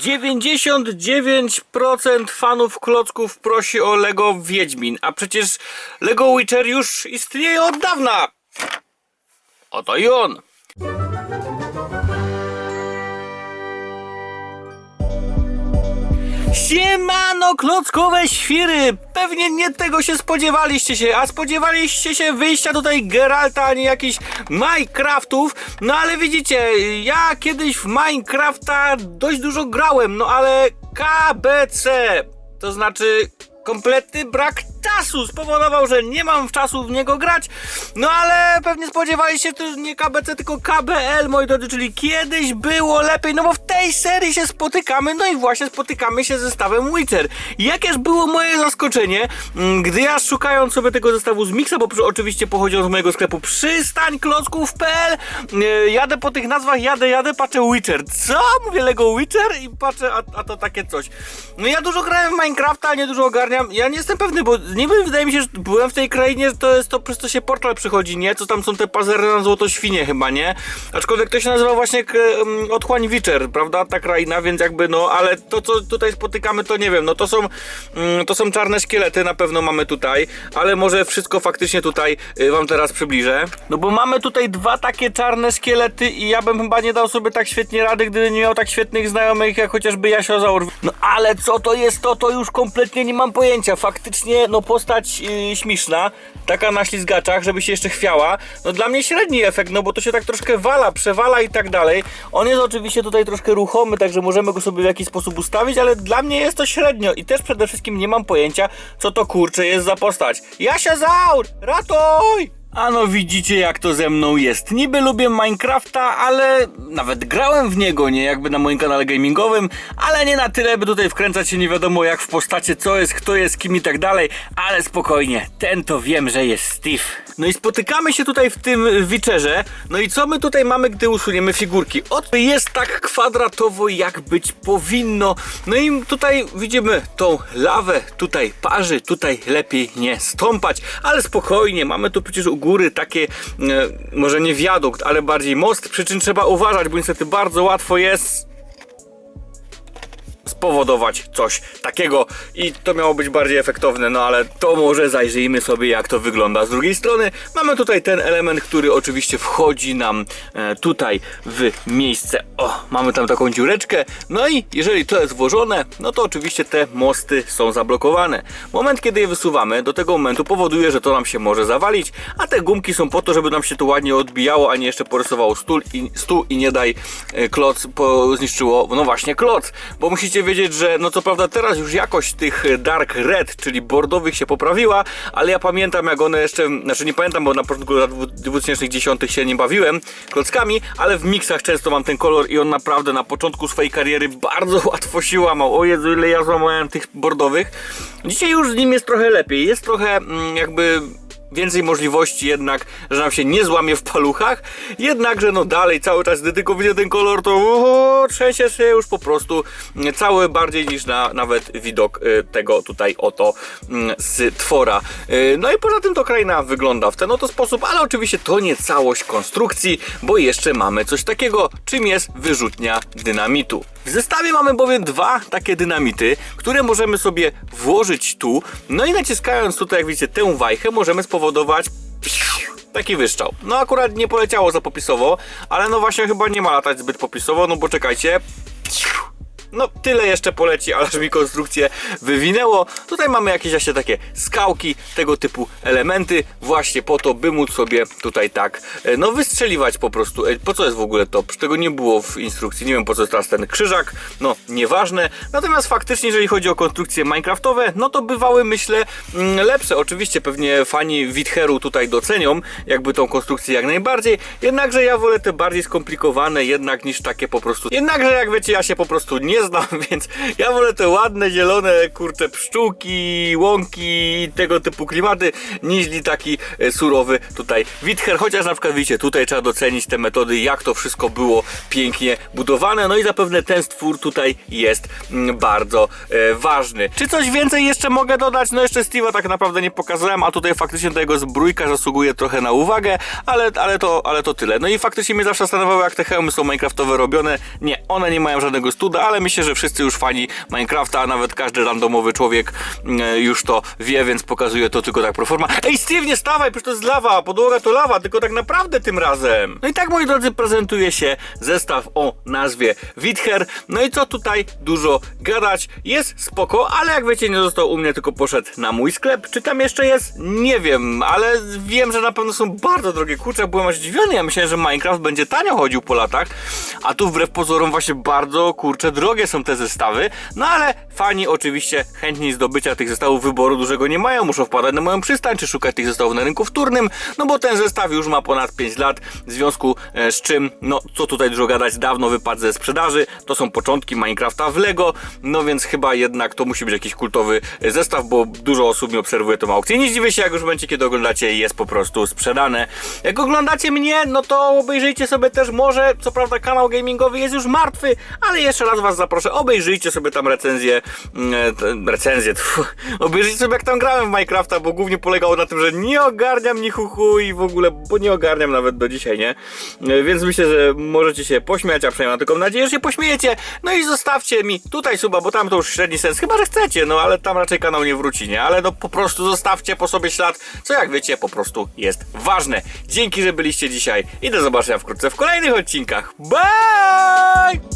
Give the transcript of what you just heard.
99% fanów klocków prosi o Lego Wiedźmin, a przecież Lego Witcher już istnieje od dawna. Oto i on. Klockowe świry! Pewnie nie tego się spodziewaliście się, a spodziewaliście się wyjścia tutaj Geralta, a nie jakichś Minecraftów. No ale widzicie, ja kiedyś w Minecrafta dość dużo grałem, no ale KBC, to znaczy kompletny brak czasu spowodował, że nie mam czasu w niego grać. No ale pewnie spodziewaliście się, to nie KBC, tylko KBL, moi drodzy, czyli kiedyś było lepiej, no bo w tej serii się spotykamy, no i właśnie spotykamy się z zestawem Witcher. Jakież było moje zaskoczenie, mm, gdy ja szukając sobie tego zestawu z Mixa, bo oczywiście pochodził z mojego sklepu przystańklocków.pl, yy, jadę po tych nazwach, jadę, jadę, patrzę Witcher. Co? Mówię Lego Witcher i patrzę, a, a to takie coś. No ja dużo grałem w Minecrafta, nie dużo ogarniam. Ja nie jestem pewny, bo niby wydaje mi się, że byłem w tej krainie, to jest to, przez co się portal przychodzi, nie? Co tam są te pazery na złoto świnie chyba, nie? Aczkolwiek to się nazywa właśnie em, Otchłań Witcher, prawda? Ta kraina, więc jakby no, ale to co tutaj spotykamy, to nie wiem, no to są, mm, to są czarne szkielety, na pewno mamy tutaj, ale może wszystko faktycznie tutaj y, wam teraz przybliżę. No bo mamy tutaj dwa takie czarne szkielety i ja bym chyba nie dał sobie tak świetnie rady, gdyby nie miał tak świetnych znajomych jak chociażby Jasiozaur. No ale co to jest to, to już kompletnie nie mam pojęcia. Faktycznie, no postać yy, śmieszna, taka na ślizgaczach, żeby się jeszcze chwiała. No dla mnie średni efekt, no bo to się tak troszkę wala, przewala i tak dalej. On jest oczywiście tutaj troszkę ruchomy, także możemy go sobie w jakiś sposób ustawić, ale dla mnie jest to średnio i też przede wszystkim nie mam pojęcia, co to kurcze jest za postać. Jasiozaur, ratuj! A no widzicie jak to ze mną jest. Niby lubię Minecrafta, ale nawet grałem w niego, nie jakby na moim kanale gamingowym, ale nie na tyle, by tutaj wkręcać się nie wiadomo jak w postacie, co jest, kto jest, kim i tak dalej, ale spokojnie, ten to wiem, że jest Steve. No i spotykamy się tutaj w tym wieczerze, no i co my tutaj mamy, gdy usuniemy figurki? Oto jest tak kwadratowo, jak być powinno. No i tutaj widzimy tą lawę, tutaj parzy, tutaj lepiej nie stąpać, ale spokojnie, mamy tu przecież u góry takie, e, może nie wiadukt, ale bardziej most, przy czym trzeba uważać, bo niestety bardzo łatwo jest spowodować coś takiego i to miało być bardziej efektowne, no ale to może zajrzyjmy sobie jak to wygląda. Z drugiej strony mamy tutaj ten element, który oczywiście wchodzi nam e, tutaj w miejsce. O, mamy tam taką dziureczkę, no i jeżeli to jest włożone, no to oczywiście te mosty są zablokowane. Moment, kiedy je wysuwamy, do tego momentu powoduje, że to nam się może zawalić, a te gumki są po to, żeby nam się to ładnie odbijało, a nie jeszcze porysowało stół i, stół i nie daj e, kloc po, zniszczyło, no właśnie kloc, bo musicie wiedzieć, że no co prawda teraz już jakość tych dark red, czyli bordowych się poprawiła, ale ja pamiętam jak one jeszcze, znaczy nie pamiętam, bo na początku lat 2010 się nie bawiłem klockami, ale w miksach często mam ten kolor i on naprawdę na początku swojej kariery bardzo łatwo się łamał. O Jezu, ile ja złamałem tych bordowych. Dzisiaj już z nim jest trochę lepiej, jest trochę mm, jakby więcej możliwości jednak, że nam się nie złamie w paluchach, jednakże no dalej cały czas gdy tylko widzę ten kolor to o, trzęsie się już po prostu cały bardziej niż na nawet widok y, tego tutaj oto mm, z twora. Y, No i poza tym to kraina wygląda w ten oto sposób, ale oczywiście to nie całość konstrukcji, bo jeszcze mamy coś takiego, czym jest wyrzutnia dynamitu. W zestawie mamy bowiem dwa takie dynamity, które możemy sobie włożyć tu, no i naciskając tutaj, jak widzicie, tę wajchę, możemy spowodować taki wyszczał. No akurat nie poleciało za popisowo, ale no właśnie chyba nie ma latać zbyt popisowo, no bo czekajcie. No, tyle jeszcze poleci, aż mi konstrukcję wywinęło. Tutaj mamy jakieś właśnie takie skałki, tego typu elementy, właśnie po to, by móc sobie tutaj tak, e, no wystrzeliwać po prostu. E, Po co jest w ogóle to? Tego nie było w instrukcji, nie wiem po co jest teraz ten krzyżak, no nieważne. Natomiast faktycznie, jeżeli chodzi o konstrukcje minecraftowe, no to bywały, myślę, mm, lepsze. Oczywiście pewnie fani Witheru tutaj docenią, jakby tą konstrukcję jak najbardziej, jednakże ja wolę te bardziej skomplikowane jednak niż takie po prostu. Jednakże jak wiecie, ja się po prostu nie znam, więc ja wolę te ładne, zielone, kurcze pszczółki, łąki i tego typu klimaty, niż taki e, surowy tutaj Wither, chociaż na przykład widzicie, tutaj trzeba docenić te metody, jak to wszystko było pięknie budowane, no i zapewne ten stwór tutaj jest mm, bardzo e, ważny. Czy coś więcej jeszcze mogę dodać? No jeszcze Steve'a tak naprawdę nie pokazałem, a tutaj faktycznie ta jego zbrójka zasługuje trochę na uwagę, ale, ale, to, ale to tyle. No i faktycznie mnie zawsze zastanawiało, jak te hełmy są minecraftowe robione. Nie, one nie mają żadnego studa, ale myślę, myślę, że wszyscy już fani Minecrafta, a nawet każdy randomowy człowiek e, już to wie, więc pokazuję to tylko tak pro forma. Ej, Steve, nie stawaj, przecież to jest lawa, podłoga to lawa, tylko tak naprawdę tym razem. No i tak, moi drodzy, prezentuje się zestaw o nazwie Wither. No i co tutaj dużo gadać, jest spoko, ale jak wiecie, nie został u mnie, tylko poszedł na mój sklep. Czy tam jeszcze jest? Nie wiem, ale wiem, że na pewno są bardzo drogie. Kurczę, byłem aż zdziwiony, ja myślałem, że Minecraft będzie tanio chodził po latach, a tu wbrew pozorom właśnie bardzo, kurczę, drogie są te zestawy. No ale fani oczywiście chętni zdobycia tych zestawów wyboru dużego nie mają, muszą wpadać na moją przystań, czy szukać tych zestawów na rynku wtórnym, no bo ten zestaw już ma ponad 5 lat, w związku e, z czym, no co tutaj dużo gadać, dawno wypadł ze sprzedaży, to są początki Minecrafta w Lego, no więc chyba jednak to musi być jakiś kultowy e, zestaw, bo dużo osób mi obserwuje tą aukcję. Nie zdziwię się, jak już będzie, kiedy oglądacie jest po prostu sprzedane. Jak oglądacie mnie, no to obejrzyjcie sobie też może, co prawda kanał gamingowy jest już martwy, ale jeszcze raz was zaproszę, obejrzyjcie sobie tam recenzję, mm, recenzję, tfu, obejrzyjcie sobie jak tam grałem w Minecrafta, bo głównie polegało na tym, że nie ogarniam ni chuchu i w ogóle, bo nie ogarniam nawet do dzisiaj, nie? E, Więc myślę, że możecie się pośmiać, a przynajmniej mam taką nadzieję, że się pośmiejecie. No i zostawcie mi tutaj suba, bo tam to już średni sens, chyba że chcecie, no ale tam raczej kanał nie wróci, nie? Ale no po prostu zostawcie po sobie ślad, co jak wiecie, po prostu jest ważne. Dzięki, że byliście dzisiaj i do zobaczenia wkrótce w kolejnych odcinkach. Bye!